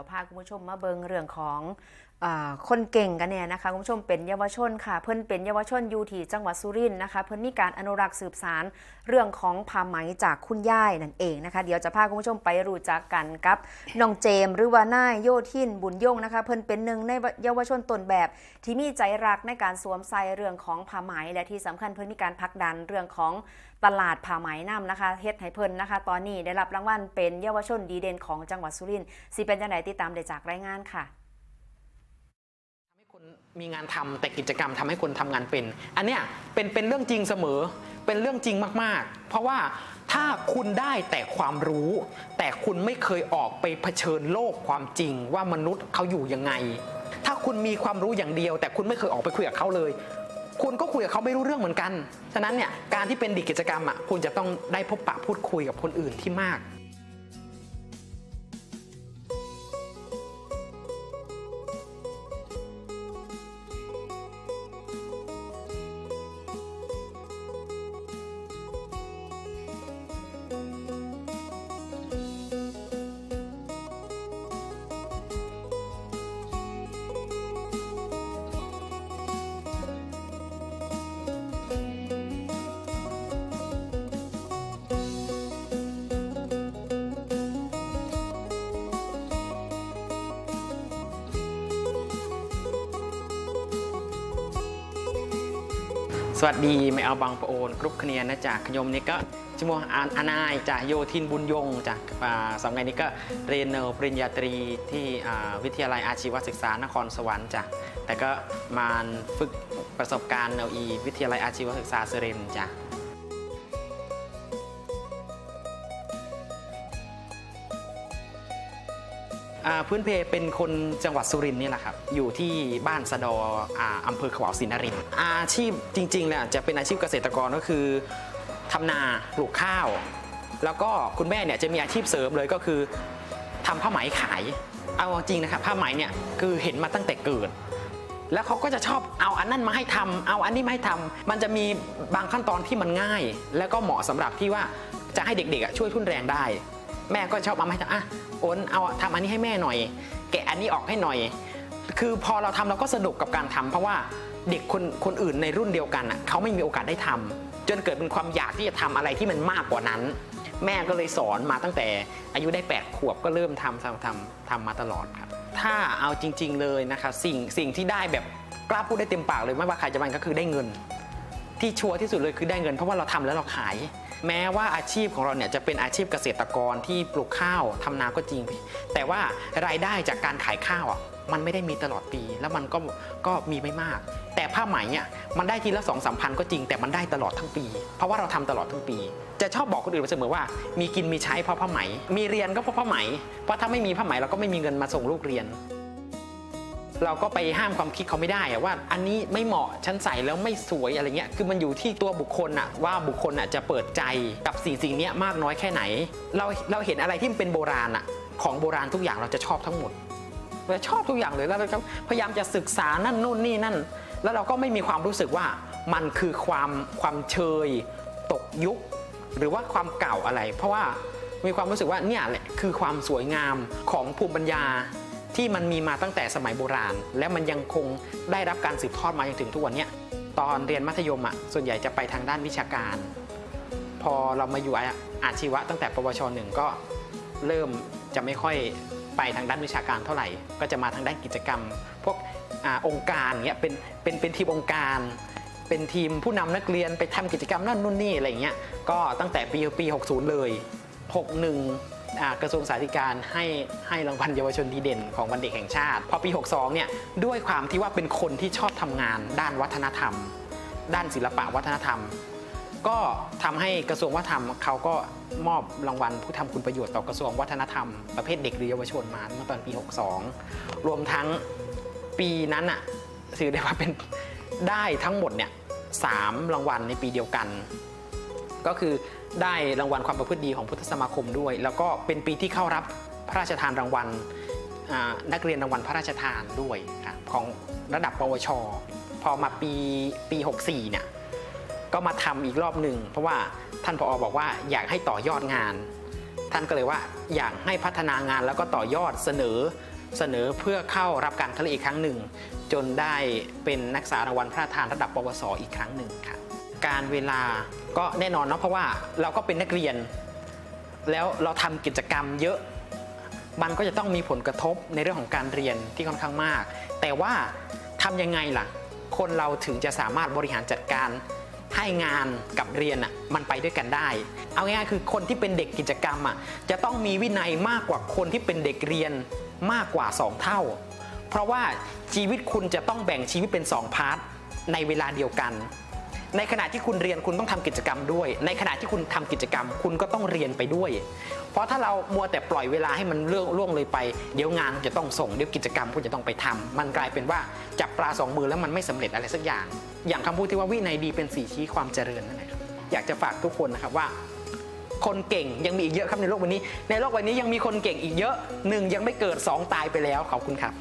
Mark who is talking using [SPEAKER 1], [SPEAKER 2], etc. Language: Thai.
[SPEAKER 1] ยวพาคุณผู้ชมมาเบิงเรื่องของอคนเก่งกันเนี่ยนะคะคุณผู้ชมเป็นเยาวชนค่ะ เพิ่นเป็นเยาวชนอยู่ที่จังหวัดสุรินทร์นะคะ เพิ่นมีการอนุรักษ์สืบสารเรื่องของผ้าไหมจากคุณย่ายนั่นเองนะคะ เดี๋ยวจะพาคุณผู้ชมไปรู้จักกันกับน้องเจมส์หรือว่านายโยทินบุญยงนะคะ เพิ่นเป็นหนึ่งในเยาวชนต้นแบบ ที่มีใจรักในการสวมใส่เรื่องของผ้าไหมและที่สำคัญเพิ่นมีการผลักดันเรื่องของตลาดผ้าไหมน้ำนะคะเฮ็ดให้เพิ่นนะคะ ตอนนี้ได้รับรางวัลเป็นเยาวชนดีเด่นของจังหวัดสุรินทร์สิเป็นจังไดติดตามได้จากรายงานค่ะ
[SPEAKER 2] ทำให้คนมีงานทำแต่กิจกรรมทำให้คนทำงานเป็น อันเนี้ยเป็นเป็นเรื่องจริงเสมอเป็นเรื่องจริงมากๆ เพราะว่าถ้าคุณได้แต่ความรู้ แต่คุณไม่เคยออกไปเผชิญโลกความจริงว่ามนุษย์เขาอยู่ยังไง ถ้าคุณมีความรู้อย่างเดียว แต่คุณไม่เคยออกไปคุยกับเขาเลย คุณก็คุยกับเขาไม่รู้เรื่องเหมือนกัน ฉะนั้นเนี่ยการที่เป็นด็กกิจกรรมอะคุณจะต้องได้พบปะพูดคุยกับคนอื่นที่มาก สวัสดีไม่เอาบางประโอนกรุ๊ปคะแนนนะจากขยมนี่ก็ชิมวอานอนายจากโยทินบุญยงจากสำนักนี้ก็เรียนเนอปริญญาตรีที่วิทยาลัยอาชีวศึกษานครสวรรค์จ้ะแต่ก็มาฝึกประสบการณ์เนอีวิทยาลัยอาชีวศึกษาเซเรนจ์จ้ะ อ่าพื้นเพเป็นคนจังหวัดสุรินทร์นี่แหละครับ อยู่ที่บ้านสะดออ่าอำเภอขวาวศรีนครินทร์อาชีพจริงๆเนี่ยจะเป็นอาชีพเกษตรกรก็คือทำนาปลูกข้าว แล้วก็คุณแม่เนี่ยจะมีอาชีพเสริมเลยก็คือทำผ้าไหมขาย เอาจริงนะครับผ้าไหมเนี่ยคือเห็นมาตั้งแต่เกิด แล้วเขาก็จะชอบเอาอันนั้นมาให้ทำเอาอันนี้มาให้ทำมันจะมีบางขั้นตอนที่มันง่าย แล้วก็เหมาะสำหรับที่ว่าจะให้เด็กๆอะช่วยทุนแรงได้ แม่ก็ชอบเอามาให้ทำอะโอนเอาทำอันนี้ให้แม่หน่อย แกะอันนี้ออกให้หน่อย คือพอเราทำเราก็สนุกกับการทำเพราะว่าเด็กคนคนอื่นในรุ่นเดียวกันอะเขาไม่มีโอกาสได้ทำจนเกิดเป็นความอยากที่จะทำอะไรที่มันมากกว่านั้น แม่ก็เลยสอนมาตั้งแต่อายุได้ 8 ขวบก็เริ่มทำทำทำทำมาตลอดครับ ถ้าเอาจริง ๆเลยนะครับสิ่งสิ่งที่ได้แบบกล้าพูดได้เต็มปากเลยไม่ว่าใครจะมันก็คือได้เงิน ที่ชัวร์ที่สุดเลยคือได้เงิน เพราะว่าเราทำแล้วเราขาย แม้ว่าอาชีพของเราเนี่ยจะเป็นอาชีพเกษตรกรที่ปลูกข้าวทำนาก็จริง แต่ว่ารายได้จากการขายข้าวอะมันไม่ได้มีตลอดปี แล้วมันก็ก็มีไม่มาก แต่ผ้าไหมเนี่ยมันได้ทีละสองสามพันก็จริง แต่มันได้ตลอดทั้งปี เพราะว่าเราทำตลอดทั้งปี จะชอบบอกคนอื่นเสมอว่า มีกินมีใช้เพราะผ้าไหม มีเรียนก็เพราะผ้าไหมเพราะถ้าไม่มีผ้าไหมเราก็ไม่มีเงินมาส่งลูกเรียน เราก็ไปห้ามความคิดเขาไม่ได้อะว่า อันนี้ไม่เหมาะฉันใส่แล้วไม่สวยอะไรเงี้ยคือมันอยู่ที่ตัวบุคคลอะว่าบุคคลอะจะเปิดใจกับสิ่งสิ่งนี้มากน้อยแค่ไหน เราเราเห็นอะไรที่มันเป็นโบราณอะของโบราณทุกอย่างเราจะชอบทั้งหมดเราชอบทุกอย่างเลยแล้วเราก็พยายามจะศึกษานั่นนู่นนี่นั่น แล้วเราก็ไม่มีความรู้สึกว่ามันคือความความเชย ตกยุค หรือว่าความเก่าอะไร เพราะว่ามีความรู้สึกว่าเนี่ยแหละคือความสวยงามของภูมิปัญญา ที่มันมีมาตั้งแต่สมัยโบราณ และมันยังคงได้รับการสืบทอดมาจนถึงทุกวันนี้ตอนเรียนมัธยมอะส่วนใหญ่จะไปทางด้านวิชาการ พอเรามาอยู่อาชีวะตั้งแต่ปวชหนึ่งก็เริ่มจะไม่ค่อยไปทางด้านวิชาการเท่าไหร่ ก็จะมาทางด้านกิจกรรม พวกอองค์การเนี้ยเป็นเป็นเป็นทีมองค์การ เป็นทีมผู้นำนักเรียนไปทำกิจกรรมนั่นนู่นนี่อะไรเงี้ยก็ตั้งแต่ปีปี 60 เลย 61อ่า กระทรวงสาธารณการให้ให้รางวัลเยาวชนดีเด่นของวันเด็กแห่งชาติ พอปี 62 เนี่ยด้วยความที่ว่าเป็นคนที่ชอบทำงานด้านวัฒนธรรม ด้านศิลปะวัฒนธรรม ก็ทำให้กระทรวงวัฒนธรรมเขาก็มอบรางวัลผู้ทำคุณประโยชน์ต่อกระทรวงวัฒนธรรม ประเภทเด็กหรือเยาวชนมาเมื่อตอนปี 62 รวมทั้งปีนั้นอะถือได้ว่าเป็นได้ทั้งหมดเนี่ยสามรางวัลในปีเดียวกัน ก็คือได้รางวัลความประพฤติดีของพุทธสมาคมด้วย แล้วก็เป็นปีที่เข้ารับพระราชทานรางวัลนักเรียนรางวัลพระราชทานด้วยของระดับปวช พอมาปีปี 64 เนี่ยก็มาทำอีกรอบหนึ่งเพราะว่าท่านผอบอกว่าอยากให้ต่อยอดงาน ท่านก็เลยว่าอยากให้พัฒนางานแล้วก็ต่อยอดเสนอเสนอเพื่อเข้ารับการคัดเลือกอีกครั้งหนึ่ง จนได้เป็นนักศึกษารางวัลพระราชทานระดับปวสอีกครั้งหนึ่งค่ะ การเวลาก็แน่นอนเนาะเพราะว่าเราก็เป็นนักเรียน แล้วเราทำกิจกรรมเยอะ มันก็จะต้องมีผลกระทบในเรื่องของการเรียนที่ค่อนข้างมาก แต่ว่าทำยังไงล่ะ คนเราถึงจะสามารถบริหารจัดการให้งานกับเรียนอะมันไปด้วยกันได้ เอาง่ายๆคือคนที่เป็นเด็กกิจกรรมอะจะต้องมีวินัยมากกว่าคนที่เป็นเด็กเรียนมากกว่า 2 เท่า เพราะว่าชีวิตคุณจะต้องแบ่งชีวิตเป็น 2 พาร์ทในเวลาเดียวกัน ในขณะที่คุณเรียนคุณต้องทำกิจกรรมด้วย ในขณะที่คุณทำกิจกรรม คุณก็ต้องเรียนไปด้วย เพราะถ้าเรามัวแต่ปล่อยเวลาให้มันเรื่องล่วงเลยไป เดี๋ยวงานจะต้องส่งเดี๋ยวกิจกรรมคุณจะต้องไปทำมันกลายเป็นว่าจับปลาสองมือแล้วมันไม่สำเร็จอะไรสักอย่าง อย่างคำพูดที่ว่าวินัยดีเป็นสีชี้ความเจริญนั่นแหละอยากจะฝากทุกคนนะครับว่าคนเก่งยังมีอีกเยอะครับในโลกวันนี้ ในโลกวันนี้ยังมีคนเก่งอีกเยอะหนึ่งยังไม่เกิดสองตายไปแล้วขอบคุณครับ